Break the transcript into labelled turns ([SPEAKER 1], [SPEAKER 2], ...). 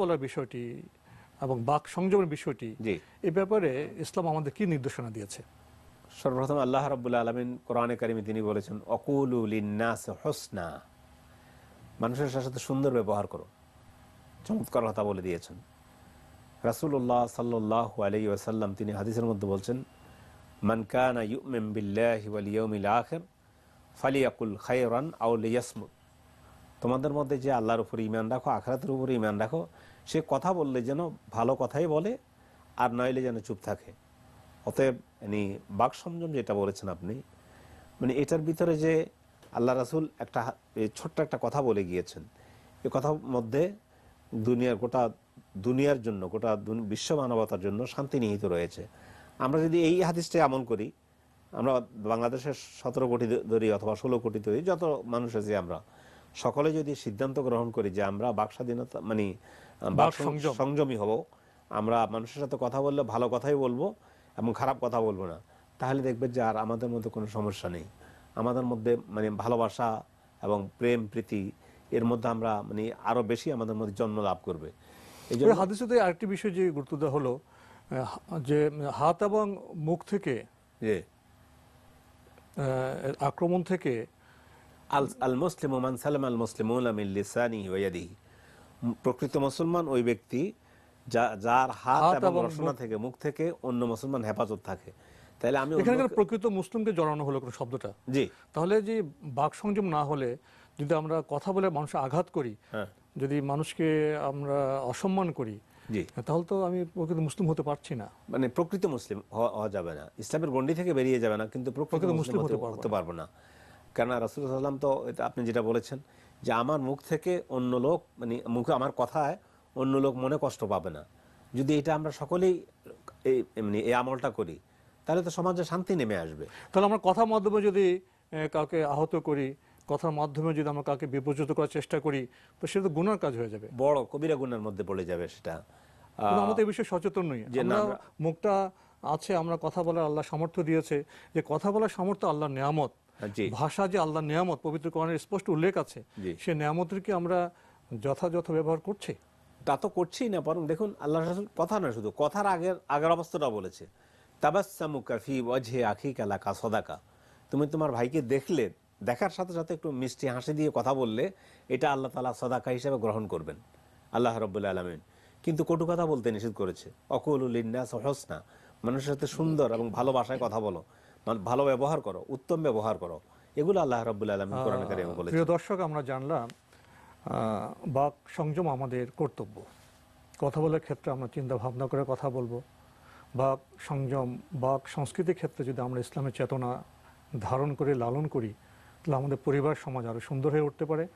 [SPEAKER 1] বলার বিষয়টি এবং বাক সংযমের বিষয়টি এ ব্যাপারে ইসলাম আমাদের কি নির্দেশনা দিয়েছে?
[SPEAKER 2] সর্বপ্রথম আল্লাহ রাবুল্লাহ আলমিন কোরআনে কারিমে তিনি বলেছেন অকুলুলিনাস হোসনা মানুষের সাথে সুন্দর ব্যবহার করো। চমৎকার কথা বলে দিয়েছেন। রাসুল্লাহ সাল্লাহ আলাই ওয়াসাল্লাম তিনি হাদিসের মধ্যে বলছেন মানকানা ইউমেম বিল্লাহি ওয়াল ইয়াউমিল আখির ফালিয়াকুল খায়রান আও লিয়াসমুত তোমাদের মধ্যে যে আল্লাহর উপর ইমান রাখো, আখরাতের উপর ইমান রাখো, সে কথা বললে যেন ভালো কথাই বলে, আর নইলে যেন চুপ থাকে। অতএব মানে বাক সংযম যেটা বলেছেন আপনি মানে এটার ভিতরে যে আল্লাহ রাসুল একটা ছোট্ট একটা কথা বলে গিয়েছেন। এ কথার মধ্যে দুনিয়ার গোটা দুনিয়ার জন্য, গোটা বিশ্ব মানবতার জন্য শান্তি নিহিত রয়েছে। আমরা যদি এই হাদিসটা আমল করি, আমরা বাংলাদেশের সতেরো কোটি ধরি অথবা ষোলো কোটি ধরি যত মানুষ আছে আমরা সকলে যদি সিদ্ধান্ত গ্রহণ করি যে আমরা বাক স্বাধীনতা মানে বাক
[SPEAKER 1] সংযমী।
[SPEAKER 2] হব আমরা মানুষের সাথে কথা বললে ভালো কথাই বলব এবং খারাপ কথা বলব না তাহলে দেখবেন যে আর আমাদের মধ্যে কোনো সমস্যা নেই। আমাদের মধ্যে মানে ভালোবাসা এবং প্রেম প্রীতি এর মধ্যে আমরা মানে আরও বেশি আমাদের মধ্যে জন্ম লাভ করবে। এই জন্য
[SPEAKER 1] ওই হাদিসেতে আরেকটি বিষয় যে গুরুত্ব দেওয়া হলো যে হাত এবং মুখ থেকে আক্রমণ থেকে
[SPEAKER 2] আল আল মুসলিম মান সালাম আল মুসলিম লিসানি ওয়াদিহি প্রকৃত মুসলমান ওই ব্যক্তি যা- যার হাত এবং রসনা থেকে মুখ থেকে অন্য মুসলমান হেফাজত থাকে। তাহলে আমি
[SPEAKER 1] এখানে প্রকৃত মুসলিমকে জড়ানো হলো কোনো শব্দটা?
[SPEAKER 2] জি।
[SPEAKER 1] তাহলে যে বাক সংযম না হলে যদি আমরা কথা বলে মানুষের আঘাত করি
[SPEAKER 2] হ্যাঁ।
[SPEAKER 1] যদি মানুষকে আমরা অসম্মান করি
[SPEAKER 2] জি।
[SPEAKER 1] তাহলে তো আমি প্রকৃত মুসলিম হতে পারছি না।
[SPEAKER 2] মানে প্রকৃত মুসলিম হওয়া যাবে না। ইসলামের গণ্ডি থেকে বেরিয়ে যাবে না কিন্তু প্রকৃত মুসলিম হতে
[SPEAKER 1] পারব
[SPEAKER 2] না। কেন রাসুল সাল্লাম তো এটা আপনি যেটা বলেছেন যে আমার মুখ থেকে অন্য লোক মানে মুখে আমার কথায় অন্য লোক মনে কষ্ট পাবে না। যদি এটা আমরা সকলেই এই এমনি এই আমলটা করি তাহলে তো সমাজে শান্তি নেমে আসবে।
[SPEAKER 1] তাহলে আমরা কথার মাধ্যমে যদি কাউকে আহত করি কথার মাধ্যমে যদি আমরা কাউকে বিপর্যস্ত করার চেষ্টা করি তো সেটা তো গুনার কাজ হয়ে যাবে।
[SPEAKER 2] বড় কবিরা গুণের মধ্যে পড়ে যাবে সেটা।
[SPEAKER 1] আমাদের এই বিষয়ে সচেতন নই।
[SPEAKER 2] যে
[SPEAKER 1] মুখটা আছে আমরা কথা বলার আল্লাহ সামর্থ্য দিয়েছে। যে কথা বলার সামর্থ্য আল্লাহর নিয়ামত।
[SPEAKER 2] জি।
[SPEAKER 1] ভাষা যে আল্লাহর নিয়ামত পবিত্র কোরআনের স্পষ্ট উল্লেখ আছে। সে নিয়ামতের কি আমরা যথাযথ ব্যবহার করছি।
[SPEAKER 2] তা তো করছেই না বরং দেখুন আল্লাহ রাসূল কথা না শুধু কথার আগের আগের অবস্থাটা বলেছে। তাবাসামু কাফি আখি কালাকা সদাকা। তুমি তোমার ভাইকে দেখলে দেখার সাথে সাথে একটু মিষ্টি হাসি দিয়ে কথা বললে এটা আল্লাহ তালা সদাকা হিসেবে গ্রহণ করবেন। আল্লাহ রব্বুল্লা আলমিন। কিন্তু কটু কথা বলতে নিষেধ করেছে। অকুলুলিন্নাস হোসনা। মানুষের সাথে সুন্দর এবং ভালো ভাষায় কথা বলো। মান- ভালো ব্যবহার করো উত্তম ব্যবহার করো। এগুলো আল্লাহ রব্বুল্লা আলমিন কোরআন কারিমে বলেছে
[SPEAKER 1] প্রিয় দর্শক আমরা জানলাম বাক সংযম আমাদের কর্তব্য। কথা বলার ক্ষেত্রে আমরা চিন্তা ভাবনা করে কথা বলব। বাক সংযম বাক সংস্কৃতির ক্ষেত্রে যদি আমরা ইসলামের চেতনা ধারণ করে লালন করি তাহলে আমাদের পরিবার সমাজ আরও সুন্দর হয়ে উঠতে পারে।